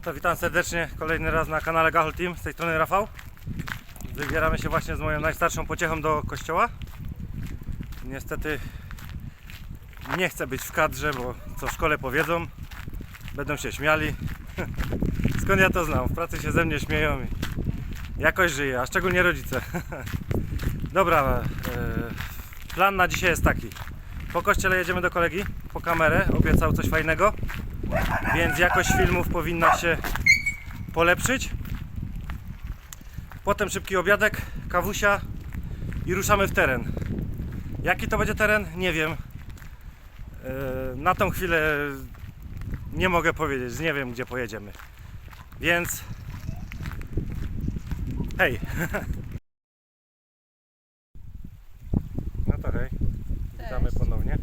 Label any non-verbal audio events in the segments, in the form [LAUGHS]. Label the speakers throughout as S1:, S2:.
S1: No to witam serdecznie kolejny raz na kanale Gachol Team, z tej strony Rafał. Wybieramy się właśnie z moją najstarszą pociechą do kościoła. Niestety nie chcę być w kadrze, bo co w szkole powiedzą, będą się śmiali. [LAUGHS] Skąd ja to znam? W pracy się ze mnie śmieją i jakoś żyję, a szczególnie rodzice. [LAUGHS] Dobra, e, plan na dzisiaj jest taki. Po kościele jedziemy do kolegi, po kamerę, obiecał coś fajnego więc jakość filmów powinna się polepszyć. Potem szybki obiadek, kawusia i ruszamy w teren. Jaki to będzie teren? Nie wiem. Yy, Na tą chwilę nie mogę powiedzieć, nie wiem gdzie pojedziemy. Więc hej. [LAUGHS] No to hej. Witamy ponownie.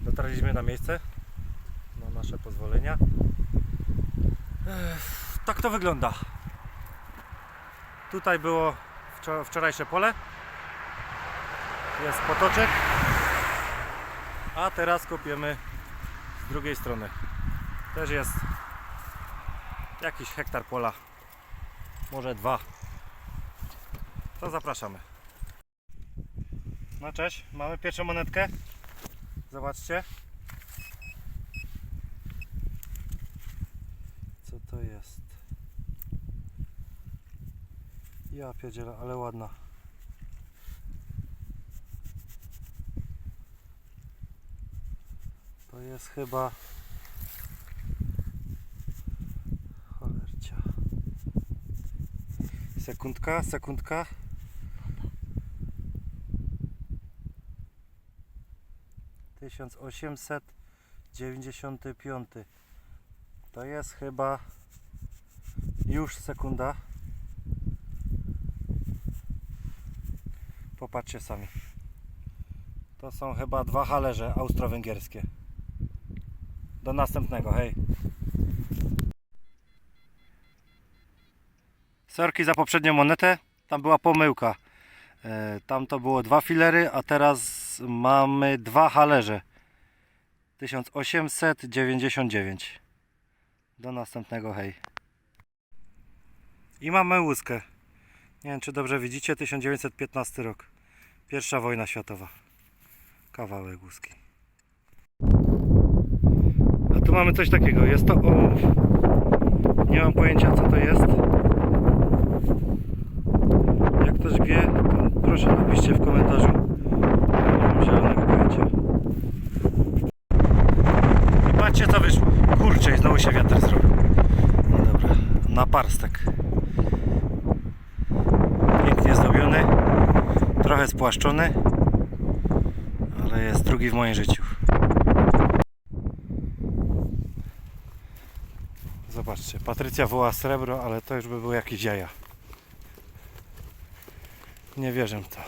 S1: Dotarliśmy na miejsce nasze pozwolenia. Tak to wygląda. Tutaj było wczor- wczorajsze pole. Jest potoczek. A teraz kopiemy z drugiej strony. Też jest jakiś hektar pola. Może dwa. To zapraszamy. No cześć, mamy pierwszą monetkę. Zobaczcie. To jest? Ja pierdzielę, ale ładna. To jest chyba... Cholercia. Sekundka, sekundka. Tysiąc osiemset dziewięćdziesiąty piąty. To jest chyba już sekunda. Popatrzcie sami. To są chyba dwa halerze austro-węgierskie. Do następnego, hej. Sorki za poprzednią monetę. Tam była pomyłka. E, Tam to było dwa filery, a teraz mamy dwa halerze. 1899. Do następnego hej. I mamy łuskę. Nie wiem czy dobrze widzicie, 1915 rok. Pierwsza wojna światowa. Kawałek łuski. A tu mamy coś takiego. Jest to ołów. Nie mam pojęcia co to jest. Jak ktoś wie, to proszę napiszcie w komentarzu. Nie mam zielonego pojęcia. I patrzcie co wyszło. Kurczę, znowu się wiatr zrobił. No dobra, na parstek. Trochę spłaszczony. Ale jest drugi w moim życiu. Zobaczcie, Patrycja woła srebro, ale to już by było jakieś jaja. Nie wierzę w to.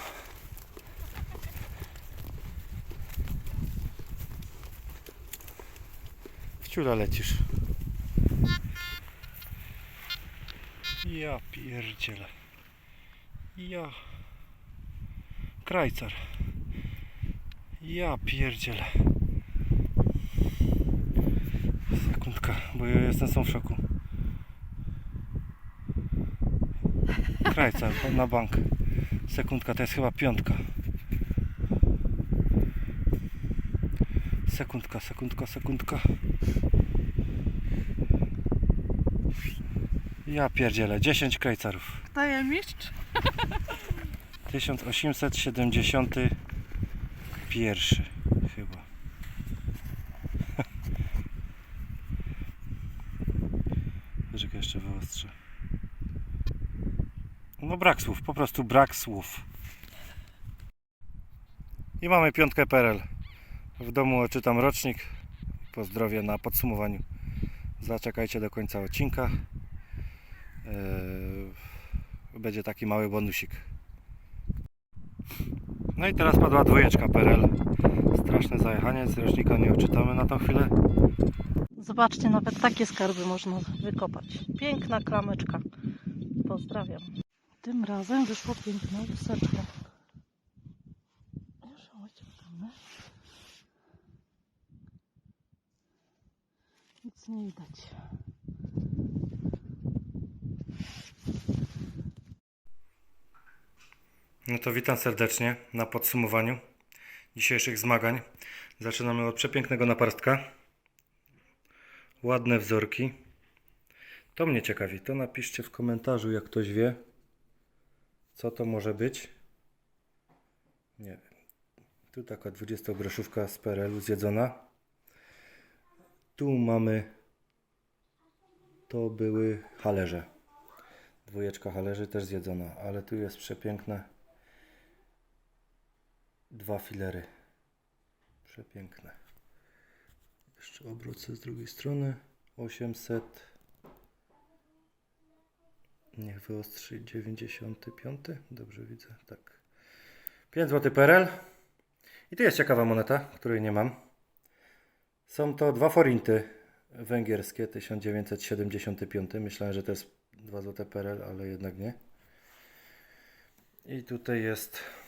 S1: W ciula lecisz. Ja pierdzielę. Ja. Krajcar. Ja pierdzielę. Sekundka, bo ja jestem sam w szoku. Krajcar [LAUGHS] na bank. Sekundka, to jest chyba piątka. Sekundka, sekundka, sekundka. Ja pierdzielę, 10 krajcarów.
S2: Je mistrz? [LAUGHS]
S1: 1871 chyba. [LAUGHS] Czekaj, jeszcze wyostrzę. No brak słów, po prostu brak słów. I mamy piątkę PRL. W domu odczytam rocznik. Pozdrowię na podsumowaniu. Zaczekajcie do końca odcinka. Eee, Będzie taki mały bonusik. No i teraz padła dwójeczka PRL. Straszne zajechanie, z rocznika nie odczytamy na tą chwilę.
S2: Zobaczcie, nawet takie skarby można wykopać. Piękna klameczka. Pozdrawiam. Tym razem wyszło. Już odciągamy. Nic nie widać.
S1: No to witam serdecznie na podsumowaniu dzisiejszych zmagań. Zaczynamy od przepięknego naparstka. Ładne wzorki. To mnie ciekawi. To napiszcie w komentarzu, jak ktoś wie, co to może być. Nie wiem. Tu taka 20 groszówka z PRL-u zjedzona. Tu mamy. To były halerze. Dwójeczka halerzy też zjedzona, ale tu jest przepiękne. Dwa filery. Przepiękne. Jeszcze obrócę z drugiej strony. 800. Niech wyostrzy 95. Dobrze widzę, tak. 5 zł PRL. I tu jest ciekawa moneta, której nie mam. Są to dwa forinty węgierskie 1975. Myślałem, że to jest 2 zł PRL, ale jednak nie. I tutaj jest.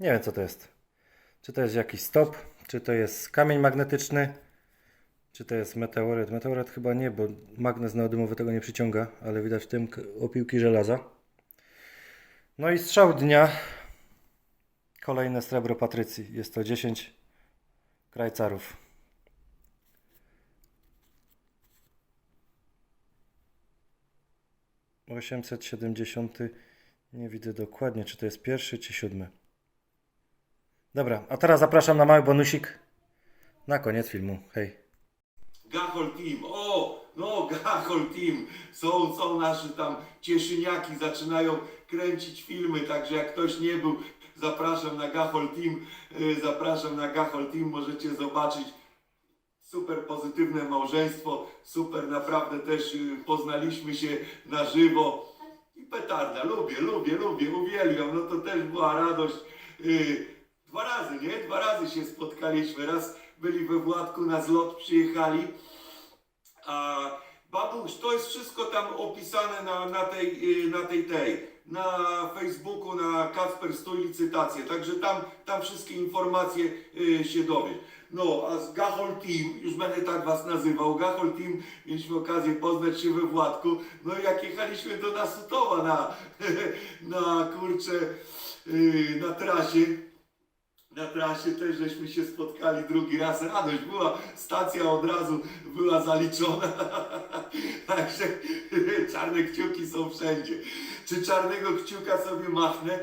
S1: Nie wiem co to jest. Czy to jest jakiś stop, czy to jest kamień magnetyczny, czy to jest meteoryt. Meteoryt chyba nie, bo magnes neodymowy tego nie przyciąga, ale widać w tym opiłki żelaza. No i strzał dnia. Kolejne srebro Patrycji. Jest to 10 krajcarów. Osiemset siedemdziesiąty. Nie widzę dokładnie, czy to jest pierwszy, czy siódmy. Dobra, a teraz zapraszam na mały bonusik na koniec filmu. Hej.
S3: Gachol Team, o, no Gachol Team, są, są nasze tam cieszyniaki, zaczynają kręcić filmy, także jak ktoś nie był, zapraszam na Gachol Team, y, zapraszam na Gachol Team, możecie zobaczyć super pozytywne małżeństwo, super naprawdę też y, poznaliśmy się na żywo i petarda, lubię, lubię, lubię, uwielbiam, no to też była radość. Dwa razy, nie? Dwa razy się spotkaliśmy. Raz byli we Władku, na zlot przyjechali. A babuś, to jest wszystko tam opisane na, na, tej, y, na tej tej, na Facebooku, na Kacper Stój Licytacje. Także tam, tam wszystkie informacje y, się dowiesz. No, a z Gachol Team, już będę tak was nazywał, Gachol Team, mieliśmy okazję poznać się we Władku. No i jak jechaliśmy do Nasutowa na, [LAUGHS] na kurczę, y, na trasie, na trasie też żeśmy się spotkali drugi raz. Radość była, stacja od razu była zaliczona. [LAUGHS] Także [LAUGHS] czarne kciuki są wszędzie. Czy czarnego kciuka sobie machnę?